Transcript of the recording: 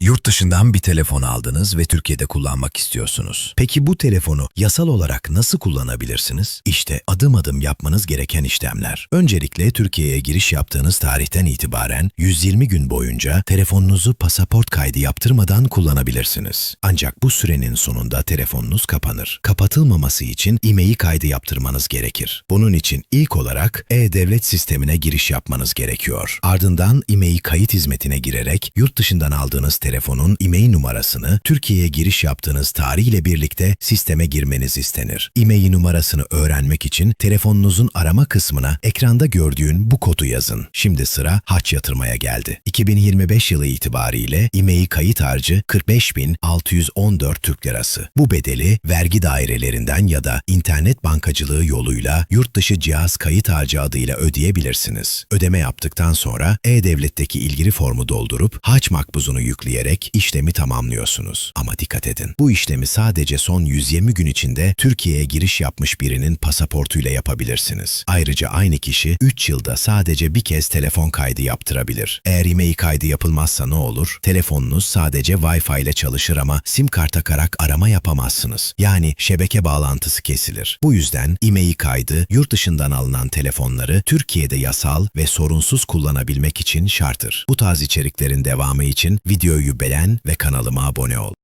Yurt dışından bir telefon aldınız ve Türkiye'de kullanmak istiyorsunuz. Peki bu telefonu yasal olarak nasıl kullanabilirsiniz? İşte adım adım yapmanız gereken işlemler. Öncelikle Türkiye'ye giriş yaptığınız tarihten itibaren 120 gün boyunca telefonunuzu pasaport kaydı yaptırmadan kullanabilirsiniz. Ancak bu sürenin sonunda telefonunuz kapanır. Kapatılmaması için IMEI kaydı yaptırmanız gerekir. Bunun için ilk olarak e-devlet sistemine giriş yapmanız gerekiyor. Ardından IMEI kayıt hizmetine girerek yurt dışından aldığınız telefonun IMEI numarasını Türkiye'ye giriş yaptığınız tarih ile birlikte sisteme girmeniz istenir. IMEI numarasını öğrenmek için telefonunuzun arama kısmına ekranda gördüğün bu kodu yazın. Şimdi sıra haç yatırmaya geldi. 2025 yılı itibariyle IMEI kayıt harcı 45.614 Türk Lirası. Bu bedeli vergi dairelerinden ya da internet bankacılığı yoluyla yurt dışı cihaz kayıt harcı adıyla ödeyebilirsiniz. Ödeme yaptıktan sonra e-devletteki ilgili formu doldurup haç makbuzunu yükleyerek işlemi tamamlıyorsunuz. Ama dikkat edin. Bu işlemi sadece son 120 gün içinde Türkiye'ye giriş yapmış birinin pasaportuyla yapabilirsiniz. Ayrıca aynı kişi 3 yılda sadece bir kez telefon kaydı yaptırabilir. Eğer e-mail kaydı yapılmazsa ne olur? Telefonunuz sadece Wi-Fi ile çalışır ama sim kart takarak arama yapamazsınız. Yani şebeke bağlantısı kesilir. Bu yüzden e-mail kaydı yurt dışından alınan telefonları Türkiye'de yasal ve sorunsuz kullanabilmek için şarttır. Bu tarz içeriklerin devamı için videoyu beğen ve kanalıma abone ol.